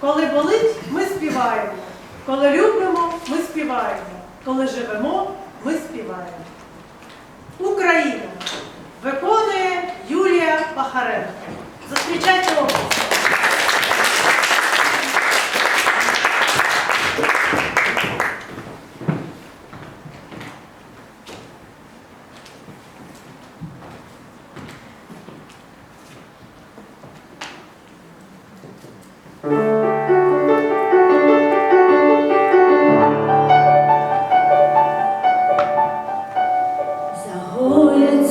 Коли болить, ми співаємо. Коли любимо, ми співаємо. Коли живемо, ми співаємо.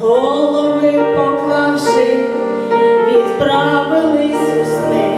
голови поклавши, відправились у сни.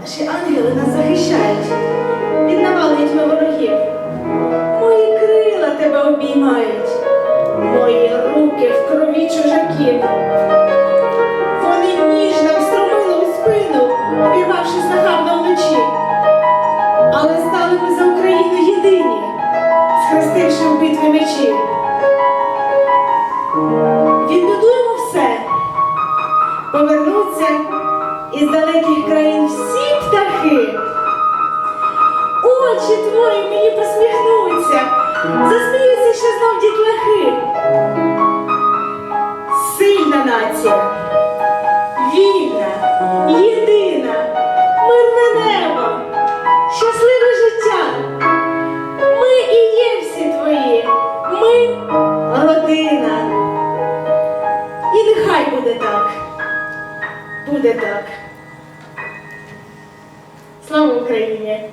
Наші ангели нас захищають від навалитьми ворогів. Мої крила тебе обіймають, мої руки в крові чужаків. Вони ніжно встромили у спину, обірвавшись нахабно вночі. Але стали ми за Україну єдині, схрестивши в битві мечі. Повернуться із далеких країн всі птахи. Очі твої мені посміхнуться, засміються ще знов дітлахи. Сильна нація, вільна, буде так. Слава Україні!